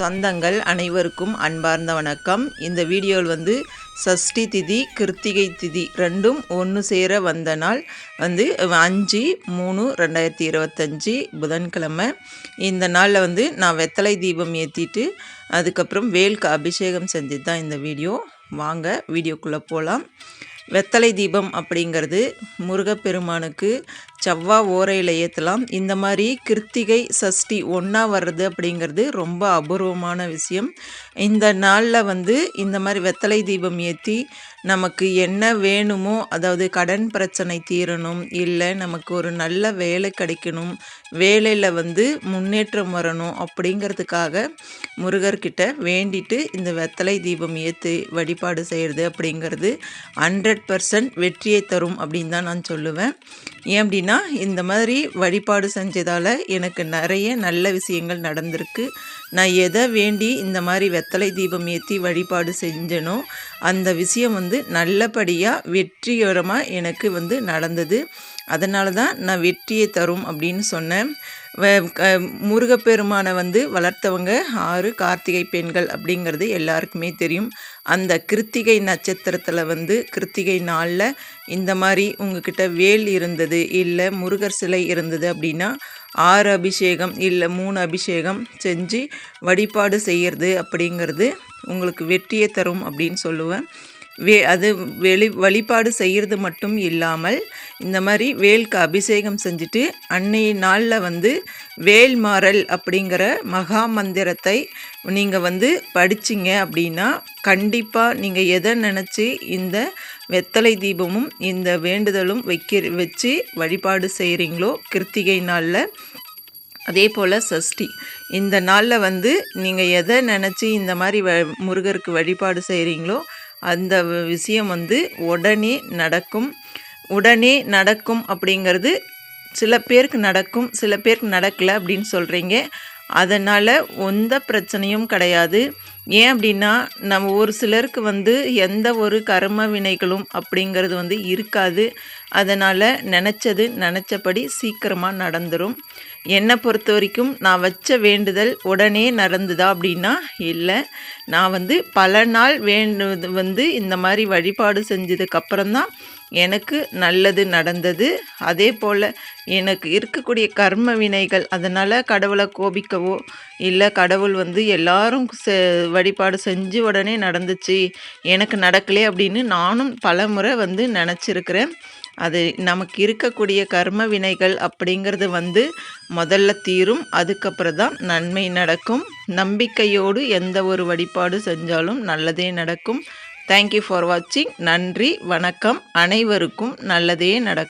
சொந்தங்கள் அனைவருக்கும் அன்பார்ந்த வணக்கம். இந்த வீடியோவில் வந்து சஷ்டி திதி கிருத்திகை திதி ரெண்டும் ஒன்று சேர வந்த நாள் வந்து அஞ்சு மூணு ரெண்டாயிரத்தி இருபத்தஞ்சி புதன்கிழமை. இந்த நாளில் வந்து நான் வெத்தலை தீபம் ஏற்றிட்டு அதுக்கப்புறம் வேல்க்கு அபிஷேகம் செஞ்சது தான் இந்த வீடியோ. வாங்க வீடியோக்குள்ளே போகலாம் வெத்தலை தீபம் அப்படிங்கிறது முருகப்பெருமானுக்கு செவ்வாய் ஓரையில் ஏற்றலாம் இந்த மாதிரி கிருத்திகை சஷ்டி ஒன்றா வர்றது அப்படிங்கிறது ரொம்ப அபூர்வமான விஷயம். இந்த நாளில் வந்து இந்த மாதிரி வெத்தலை தீபம் ஏற்றி நமக்கு என்ன வேணுமோ அதாவது கடன் பிரச்சனை தீரணும் இல்லை நமக்கு ஒரு நல்ல வேலை கிடைக்கணும் வேலையில் வந்து முன்னேற்றம் வரணும் அப்படிங்கிறதுக்காக முருகர்கிட்ட வேண்டிட்டு இந்த வெத்தலை தீபம் ஏற்றி வழிபாடு செய்கிறது அப்படிங்கிறது ஹண்ட்ரட் பர்சன்ட் வெற்றியை தரும் அப்படின்னு தான் நான் சொல்லுவேன். ஏன் அப்படின்னா இந்த மாதிரி வழிபாடு செஞ்சதால் எனக்கு நிறைய நல்ல விஷயங்கள் நடந்திருக்கு. நான் எதை வேண்டி இந்த மாதிரி வெத்தலை தீபம் ஏற்றி வழிபாடு செஞ்சனோ அந்த விஷயம் வந்து நல்லபடியாக வெற்றிகரமாக எனக்கு வந்து நடந்தது. அதனால தான் நான் வெற்றியை தரும் அப்படின்னு சொன்னேன். முருகப்பெருமானை வந்து வளர்த்தவங்க ஆறு கார்த்திகை பெண்கள் அப்படிங்கிறது எல்லாருக்குமே தெரியும். அந்த கிருத்திகை நட்சத்திரத்தில் வந்து கிருத்திகை நாளில் இந்த மாதிரி உங்ககிட்ட வேல் இருந்தது இல்லை முருகர் சிலை இருந்தது அப்படின்னா ஆறு அபிஷேகம் இல்லை மூணு அபிஷேகம் செஞ்சு வழிபாடு செய்கிறது அப்படிங்கிறது உங்களுக்கு வெற்றியை தரும் அப்படின்னு சொல்லுவேன். வே அது வெளி வழிபாடு செய்கிறது மட்டும் இல்லாமல் இந்த மாதிரி வேலுக்கு அபிஷேகம் செஞ்சுட்டு அன்னைய நாளில் வந்து வேல்மாறல் அப்படிங்கிற மகா மந்திரத்தை நீங்கள் வந்து படிச்சிங்க அப்படின்னா கண்டிப்பாக நீங்கள் எதை நினச்சி இந்த வெத்தலை தீபமும் இந்த வேண்டுதலும் வைக்க வச்சு வழிபாடு செய்கிறீங்களோ கிருத்திகை நாளில் அதே போல் சஷ்டி. இந்த நாளில் வந்து நீங்கள் எதை நினச்சி இந்த மாதிரி வ முருகருக்கு வழிபாடு செய்கிறீங்களோ அந்த விஷயம் வந்து உடனே நடக்கும். உடனே நடக்கும் அப்படிங்கிறது சில பேருக்கு நடக்கும் சில பேருக்கு நடக்கலை அப்படின்னு சொல்கிறீங்க அதனால் எந்த பிரச்சனையும் கிடையாது. ஏன் அப்படின்னா நம்ம ஒரு சிலருக்கு வந்து எந்த ஒரு கர்ம வினைகளும் அப்படிங்கிறது வந்து இருக்காது. அதனால் நினச்சது நினச்சபடி சீக்கிரமாக நடந்துடும் என்னை பொறுத்த வரைக்கும் நான் வச்ச வேண்டுதல் உடனே நடந்துதா அப்படின்னா இல்லை. நான் வந்து பல நாள் வேண்டு வந்து இந்த மாதிரி வழிபாடு செஞ்சதுக்கப்புறம் தான் எனக்கு நல்லது நடந்தது. அதே போல் எனக்கு இருக்கக்கூடிய கர்ம வினைகள் அதனால் கடவுளை கோபிக்கவோ இல்லை கடவுள் வந்து எல்லாரும் செ வழிபாடு செஞ்சு உடனே நடந்துச்சு எனக்கு நடக்கலே அப்படின்னு நானும் பல முறை வந்து நினச்சிருக்கிறேன். அது நமக்கு இருக்கக்கூடிய கர்ம வினைகள் அப்படிங்கிறது வந்து முதல்ல தீரும் அதுக்கப்புறம் தான் நன்மை நடக்கும். நம்பிக்கையோடு எந்த ஒரு வழிபாடு செஞ்சாலும் நல்லதே நடக்கும். தேங்க்யூ ஃபார் வாட்சிங் நன்றி வணக்கம். அனைவருக்கும் நல்லதே நடக்கும்.